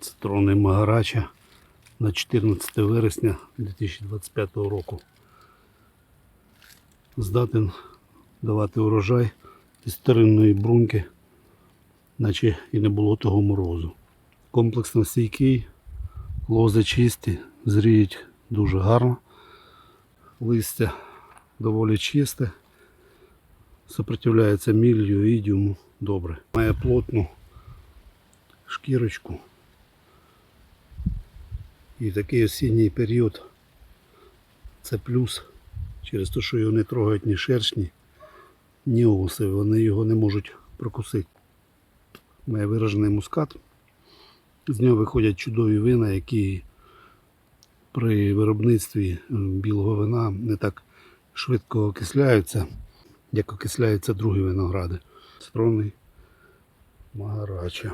Цитрони Магарача на 14 вересня 2025 року. Здатен давати урожай із старинної бруньки, наче і не було того морозу. Комплексно стійкий, лози чисті, зріють дуже гарно. Листя доволі чисте, сопротивляється міллю, ідіуму добре. Має плотну шкірочку. І такий осінній період це плюс через те, що його не трогають ні шершні, ні оси, вони його не можуть прокусити. Має виражений мускат. З нього виходять чудові вина, які при виробництві білого вина не так швидко окисляються, як окисляються другі виногради. Строни Магарача.